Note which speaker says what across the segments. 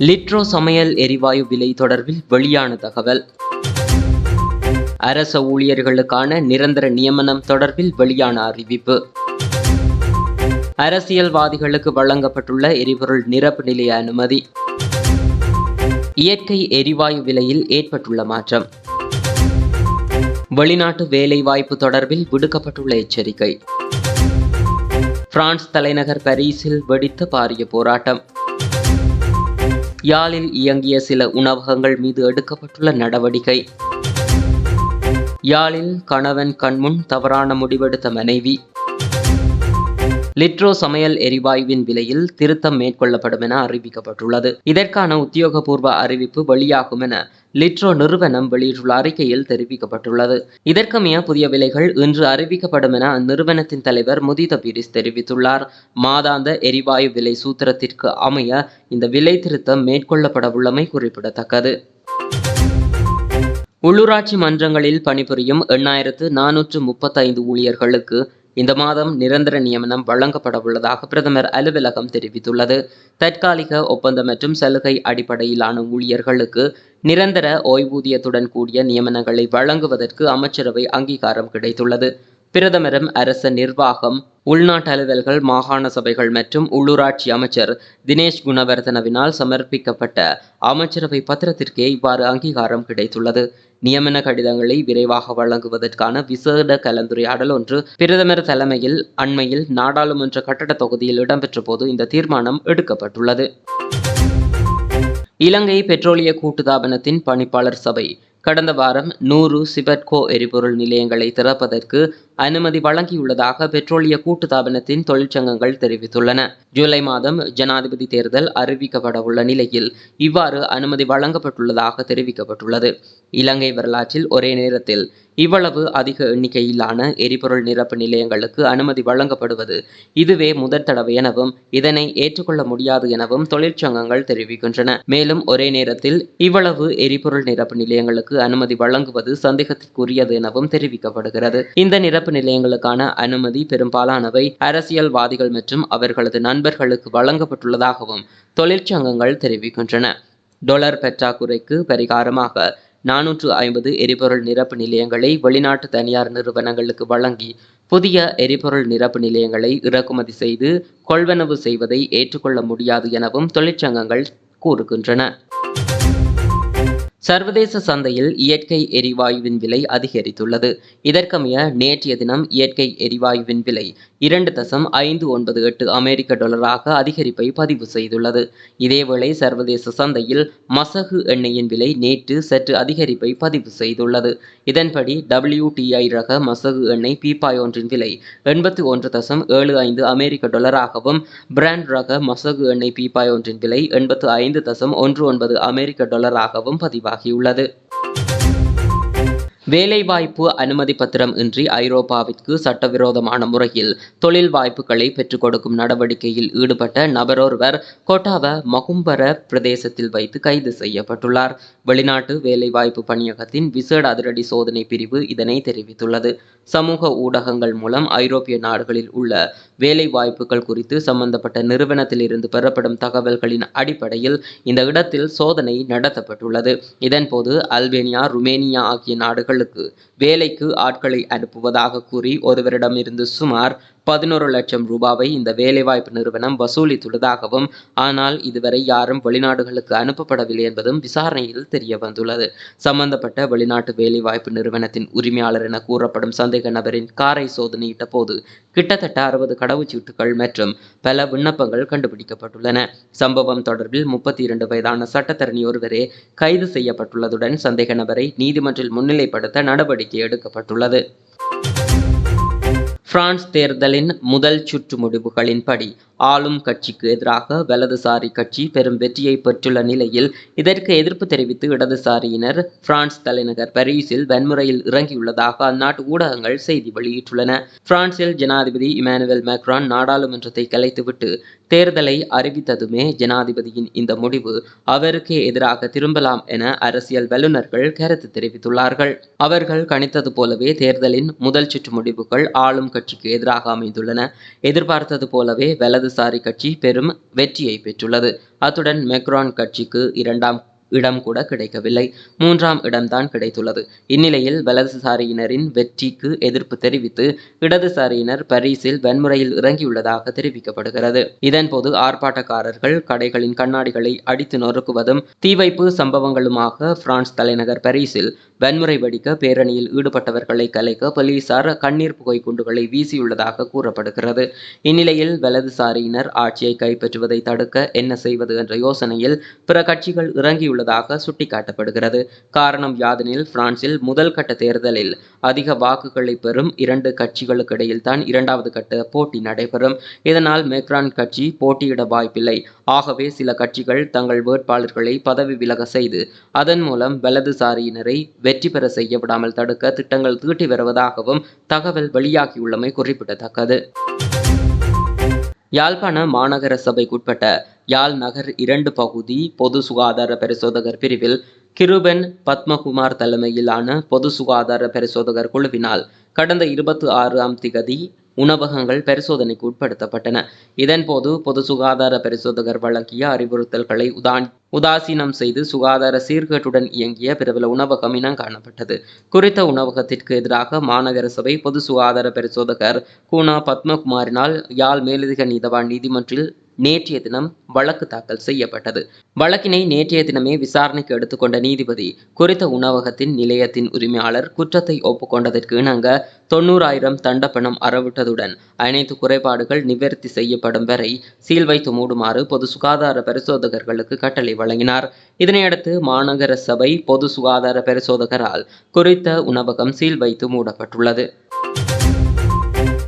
Speaker 1: லிட்ரோ சமையல் எரிவாயு விலை தொடர்பில் வெளியான தகவல். அரச ஊழியர்களுக்கான நிரந்தர நியமனம் தொடர்பில் வெளியான அறிவிப்பு. அரசியல்வாதிகளுக்கு வழங்கப்பட்டுள்ள எரிபொருள் நிரப்பு நிலைய அனுமதி. இயற்கை எரிவாயு விலையில் ஏற்பட்டுள்ள மாற்றம். வெளிநாட்டு வேலைவாய்ப்பு தொடர்பில் விடுக்கப்பட்டுள்ள எச்சரிக்கை. பிரான்ஸ் தலைநகர் பாரிஸில் வெடித்த பாரிய போராட்டம். யாழில் இயங்கிய சில உணவகங்கள் மீது எடுக்கப்பட்டுள்ள நடவடிக்கை. யாழில் கணவன் கண்முன் தவறான முடிவெடுத்த மனைவி லிட்ரோ சமையல் எரிவாயுவின் விலையில் திருத்தம் மேற்கொள்ளப்படும் என அறிவிக்கப்பட்டுள்ளது. இதற்கான உத்தியோகபூர்வ அறிவிப்பு வெளியாகும் என லிட்ரோ நிறுவனம் வெளியிட்டுள்ள அறிக்கையில் தெரிவிக்கப்பட்டுள்ளது. இதற்கமைய புதிய விலைகள் இன்று அறிவிக்கப்படும் என அந்நிறுவனத்தின் தலைவர் முதித பீரிஸ் தெரிவித்துள்ளார். மாதாந்த எரிவாயு விலை சூத்திரத்திற்கு அமைய இந்த விலை திருத்தம் மேற்கொள்ளப்படவுள்ளமை குறிப்பிடத்தக்கது. உள்ளூராட்சி மன்றங்களில் பணிபுரியும் எண்ணாயிரத்து நானூற்று முப்பத்தைந்து ஊழியர்களுக்கு இந்த மாதம் நிரந்தர நியமனம் வழங்கப்பட உள்ளதாக பிரதமர் அலுவலகம் தெரிவித்துள்ளது. தற்காலிக ஒப்பந்தம் மற்றும் சலுகை அடிப்படையிலான ஊழியர்களுக்கு நிரந்தர ஓய்வூதியத்துடன் கூடிய நியமனங்களை வழங்குவதற்கு அமைச்சரவை அங்கீகாரம் கிடைத்துள்ளது. பிரதமரும் அரச நிர்வாகம் உள்நாட்டு அலுவல்கள் மாகாண சபைகள் மற்றும் உள்ளூராட்சி அமைச்சர் தினேஷ் குணவர்தனவினால் சமர்ப்பிக்கப்பட்ட அமைச்சரவை பத்திரத்திற்கே இவ்வாறு அங்கீகாரம் கிடைத்துள்ளது. நியமன கடிதங்களை விரைவாக வழங்குவதற்கான விசேட கலந்துரையாடல் ஒன்று பிரதமர் தலைமையில் அண்மையில் நாடாளுமன்ற கட்டட தொகுதியில் இடம்பெற்ற போது இந்த தீர்மானம் எடுக்கப்பட்டுள்ளது. இலங்கை பெட்ரோலிய கூட்டுத்தாபனத்தின் பணிப்பாளர் சபை கடந்த வாரம் நூறு சிபட்கோ எரிபொருள் நிலையங்களை திறப்பதற்கு அனுமதி வழங்கியுள்ளதாக பெட்ரோலிய கூட்டுத்தாபனத்தின் தொழிற்சங்கங்கள் தெரிவித்துள்ளன. ஜூலை மாதம் ஜனாதிபதி தேர்தல் அறிவிக்கப்பட உள்ள நிலையில் இவ்வாறு அனுமதி வழங்கப்பட்டுள்ளதாக தெரிவிக்கப்பட்டுள்ளது. இலங்கை வரலாற்றில் ஒரே நேரத்தில். இவ்வளவு அதிக எண்ணிக்கையிலான எரிபொருள் நிரப்பு நிலையங்களுக்கு அனுமதி வழங்கப்படுவது இதுவே முதற் தடவை எனவும் இதனை ஏற்றுக்கொள்ள முடியாது எனவும் தொழிற்சங்கங்கள் தெரிவிக்கின்றன. மேலும் ஒரே நேரத்தில் இவ்வளவு எரிபொருள் நிரப்பு நிலையங்களுக்கு அனுமதி வழங்குவது சந்தேகத்திற்குரியது எனவும் தெரிவிக்கப்படுகிறது. இந்த நிரப்பு நிலையங்களுக்கான அனுமதி பெரும்பாலானவை அரசியல்வாதிகள் மற்றும் அவர்களது நண்பர்களுக்கு வழங்கப்பட்டுள்ளதாகவும் தொழிற்சங்கங்கள் தெரிவிக்கின்றன. டொலர் பற்றாக்குறைக்கு பரிகாரமாக நானூற்று ஐம்பது எரிபொருள் நிரப்பு நிலையங்களை வெளிநாட்டு தனியார் நிறுவனங்களுக்கு வழங்கி புதிய எரிபொருள் நிரப்பு நிலையங்களை இறக்குமதி செய்து கொள்வனவு செய்வதை ஏற்றுக்கொள்ள முடியாது எனவும் தொழிற்சங்கங்கள் கூறுகின்றன. சர்வதேச சந்தையில் இயற்கை எரிவாயுவின் விலை அதிகரித்துள்ளது. இதற்கமைய நேற்றைய தினம் இயற்கை எரிவாயுவின் விலை இரண்டு தசம் ஐந்து ஒன்பது எட்டு அமெரிக்க டாலராக அதிகரிப்பை பதிவு செய்துள்ளது. இதேவேளை சர்வதேச சந்தையில் மசகு எண்ணெயின் விலை நேற்று சற்று அதிகரிப்பை பதிவு செய்துள்ளது. இதன்படி டபிள்யூடிஐ ரக மசகு எண்ணெய் பீப்பாய் ஒன்றின் விலை எண்பத்தி ஒன்று தசம் ஏழு ஐந்து அமெரிக்க டாலராகவும் பிராண்ட் ரக மசகு எண்ணெய் பீப்பாய் ஒன்றின் விலை எண்பத்து ஐந்து தசம் ஒன்று ஒன்பது அமெரிக்க டாலராகவும் பதிவாகியுள்ளது. வேலைவாய்ப்பு அனுமதி பத்திரம் இன்றி ஐரோப்பாவிற்கு சட்டவிரோதமான முறையில் தொழில் வாய்ப்புகளை பெற்றுக் கொடுக்கும் நடவடிக்கையில் ஈடுபட்ட நபரொருவர் கொட்டாவ மகும்பர பிரதேசத்தில் வைத்து கைது செய்யப்பட்டுள்ளார். வெளிநாட்டு வேலைவாய்ப்பு பணியகத்தின் விசேட அதிரடி சோதனை பிரிவு இதனை தெரிவித்துள்ளது. சமூக ஊடகங்கள் மூலம் ஐரோப்பிய நாடுகளில் உள்ள வேலைவாய்ப்புகள் குறித்து சம்பந்தப்பட்ட நிறுவனத்திலிருந்து பெறப்படும் தகவல்களின் அடிப்படையில் இந்த இடத்தில் சோதனை நடத்தப்பட்டுள்ளது. இதன்போது அல்பேனியா ருமேனியா ஆகிய அவர்களுக்கு வேலைக்கு ஆட்களை அனுப்புவதாக கூறி ஒருவரிடமிருந்து சுமார் பதினோரு லட்சம் ரூபாவை இந்த வேலைவாய்ப்பு நிறுவனம் வசூலித்துள்ளதாகவும் ஆனால் இதுவரை யாரும் வெளிநாடுகளுக்கு அனுப்பப்படவில்லை என்பதும் விசாரணையில் தெரிய வந்துள்ளது சம்பந்தப்பட்ட வெளிநாட்டு வேலைவாய்ப்பு நிறுவனத்தின் உரிமையாளர் என கூறப்படும் சந்தேக நபரின் காரை சோதனையிட்ட போது கிட்டத்தட்ட அறுபது கடவுச்சீட்டுகள் மற்றும் பல விண்ணப்பங்கள் கண்டுபிடிக்கப்பட்டுள்ளன. சம்பவம் தொடர்பில் முப்பத்தி இரண்டு வயதான சட்டத்தரணி ஒருவரே கைது செய்யப்பட்டுள்ளதுடன் சந்தேக நபரை நீதிமன்றில் முன்னிலைப்படுத்த நடவடிக்கை எடுக்கப்பட்டுள்ளது. பிரான்ஸ் தேர்தலின் முதல் சுற்று முடிவுகளின்படி ஆளும் கட்சிக்கு எதிராக வலதுசாரி கட்சி பெரும் வெற்றியை பெற்றுள்ள நிலையில் இதற்கு எதிர்ப்பு தெரிவித்து இடதுசாரியினர் பிரான்ஸ் தலைநகர் பாரிஸில் வன்முறையில் இறங்கியுள்ளதாக அந்நாட்டு ஊடகங்கள் செய்தி வெளியிட்டுள்ளன. பிரான்சில் ஜனாதிபதி இமானுவேல் மேக்ரான் நாடாளுமன்றத்தை கலைத்துவிட்டு தேர்தலை அறிவித்ததுமே ஜனாதிபதியின் இந்த முடிவு. அவருக்கு எதிராக திரும்பலாம் என அரசியல் வல்லுநர்கள் கருத்து தெரிவித்துள்ளார்கள். அவர்கள் கணித்தது போலவே தேர்தலின் முதல் சுற்று முடிவுகள் ஆளும் கட்சிக்கு எதிராக அமைந்துள்ளன. எதிர்பார்த்தது போலவே வலது வலதுசாரி கட்சி பெரும் வெற்றியை பெற்றுள்ளது. அத்துடன் மெக்ரான் கட்சிக்கு இரண்டாம் இடம் கூட கிடைக்கவில்லை. மூன்றாம் இடம்தான் கிடைத்துள்ளது. இந்நிலையில் வலதுசாரியினரின் வெற்றிக்கு எதிர்ப்பு தெரிவித்து இடதுசாரியினர் பரிசில் வன்முறையில் இறங்கியுள்ளதாக தெரிவிக்கப்படுகிறது. இதன்போது ஆர்ப்பாட்டக்காரர்கள் கடைகளின் கண்ணாடிகளை அடித்து நொறுக்குவதும் தீ வைப்பு சம்பவங்களுமாக பிரான்ஸ் தலைநகர் பரிசில் வன்முறை வெடிக்க பேரணியில் ஈடுபட்டவர்களை கலைக்க போலீசார் கண்ணீர் புகை குண்டுகளை வீசியுள்ளதாக கூறப்படுகிறது. இந்நிலையில் வலதுசாரியினர் ஆட்சியை கைப்பற்றுவதை தடுக்க என்ன செய்வது என்ற யோசனையில் பிற கட்சிகள் இறங்கியுள்ள இறங்கியுள்ளதாக சுட்டிக்காட்டப்படுகிறது. காரணம் யாதெனில் பிரான்சில் முதல் கட்ட தேர்தலில் அதிக வாக்குகளை பெறும் இரண்டு கட்சிகளுக்கு இடையில்தான் இரண்டாவது கட்ட போட்டி நடைபெறும். இதனால் மெக்ரான் கட்சி போட்டியிட வாய்ப்பில்லை. ஆகவே சில கட்சிகள் தங்கள் வேட்பாளர்களை பதவி விலக செய்து அதன் மூலம் வலதுசாரியினரை வெற்றி பெற செய்ய விடாமல் தடுக்க திட்டங்கள் தீட்டி வருவதாகவும் தகவல் வெளியாகியுள்ளமை குறிப்பிடத்தக்கது. யாழ்ப்பாண மாநகர சபைக்குட்பட்ட யாழ் நகர் இரண்டு பகுதி பொது சுகாதார பரிசோதகர் பிரிவில் கிருபென் பத்மகுமார் தலைமையிலான பொது சுகாதார பரிசோதகர் குழுவினால் கடந்த இருபத்தி ஆறாம் திகதி உணவகங்கள் பரிசோதனைக்கு உட்படுத்தப்பட்டன. இதன்போது பொது சுகாதார பரிசோதகர் வழங்கிய அறிவுறுத்தல்களை உதான் உதாசீனம் செய்து சுகாதார சீர்கேட்டுடன் இயங்கிய பிரபல உணவகம் இனம் காணப்பட்டது. குறித்த உணவகத்திற்கு எதிராக மாநகர சபை பொது சுகாதார பரிசோதகர் கூனா பத்மகுமாரினால் யாழ் மேலதிக நீதவான் நீதிமன்றில் நேற்றைய தினம் வழக்கு தாக்கல் செய்யப்பட்டது. வழக்கினை நேற்றைய தினமே விசாரணைக்கு எடுத்துக்கொண்ட நீதிபதி குறித்த உணவகத்தின் நிலையத்தின் உரிமையாளர் குற்றத்தை ஒப்புக்கொண்டதற்கு இணங்க தொண்ணூறாயிரம் தண்டப்பணம் அறவிட்டதுடன் அனைத்து குறைபாடுகள் நிவர்த்தி செய்யப்படும் வரை சீல் வைத்து மூடுமாறு பொது சுகாதார பரிசோதகர்களுக்கு கட்டளை வழங்கினார். இதனையடுத்து மாநகர சபை பொது சுகாதார பரிசோதகரால் குறித்த உணவகம் சீல் வைத்து மூடப்பட்டுள்ளது.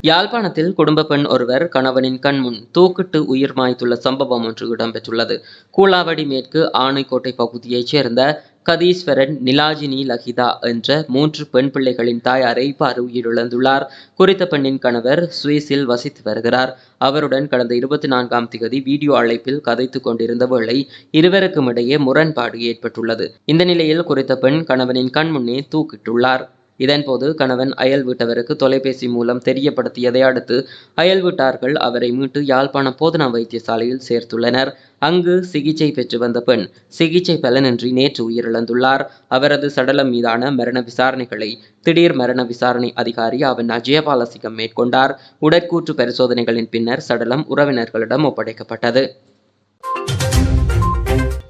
Speaker 1: யாழ்ப்பாணத்தில் குடும்ப பெண் ஒருவர் கணவனின் கண்முன் தூக்கிட்டு உயிர் மாய்த்துள்ள சம்பவம் ஒன்று இடம்பெற்றுள்ளது. கூலாவடி மேற்கு ஆணைக்கோட்டை பகுதியைச் சேர்ந்த கதீஸ்வரன் நிலாஜினி லஹிதா என்ற மூன்று பெண் பிள்ளைகளின் தாயாரை இவ்வாறு உயிரிழந்துள்ளார். குறித்த பெண்ணின் கணவர் சுவிஸில் வசித்து வருகிறார். அவருடன் கடந்த இருபத்தி நான்காம் திகதி வீடியோ அழைப்பில் கதைத்துக் கொண்டிருந்த வேளை இருவருக்கும் இடையே முரண்பாடு ஏற்பட்டுள்ளது. இந்த நிலையில் குறித்த பெண் கணவனின் கண்முன்னே தூக்கிட்டுள்ளார். இதன்போது கணவன் அயல் வீட்டவருக்கு தொலைபேசி மூலம் தெரியப்படுத்தியதை அடுத்து அயல் வீட்டார்கள் அவரை மீட்டு யாழ்ப்பாண போதனா வைத்தியசாலையில் சேர்த்துள்ளனர். அங்கு சிகிச்சை பெற்று வந்த பெண் சிகிச்சை பலனின்றி நேற்று உயிரிழந்துள்ளார். அவரது சடலம் மீதான மரண விசாரணைகளை திடீர் மரண விசாரணை அதிகாரி அவன் அஜயபாலசிகம் மேற்கொண்டார். உடற்கூற்று பரிசோதனைகளின் பின்னர் சடலம் உறவினர்களிடம் ஒப்படைக்கப்பட்டது.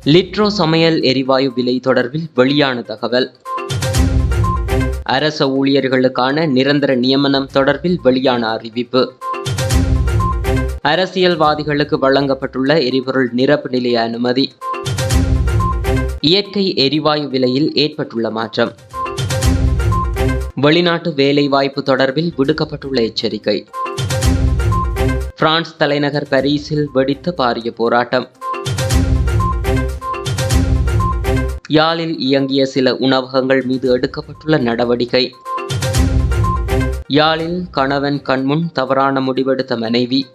Speaker 1: லிட்ரோ சமையல் எரிவாயு விலை தொடர்பில் வெளியான தகவல். அரச ஊழியர்களுக்கான நிரந்தர நியமனம் தொடர்பில் வெளியான அறிவிப்பு. அரசியல்வாதிகளுக்கு வழங்கப்பட்டுள்ள எரிபொருள் நிரப்பு நிலைய அனுமதி. இயற்கை எரிவாயு விலையில் ஏற்பட்டுள்ள மாற்றம். வெளிநாட்டு வேலைவாய்ப்பு தொடர்பில் விடுக்கப்பட்டுள்ள எச்சரிக்கை. பிரான்ஸ் தலைநகர் பாரிஸில் வெடித்த பாரிய போராட்டம். யாழில் இயங்கிய சில உணவகங்கள் மீது எடுக்கப்பட்டுள்ள நடவடிக்கை. யாழில் கணவன் கண்முன் தவறான முடிவெடுத்த மனைவி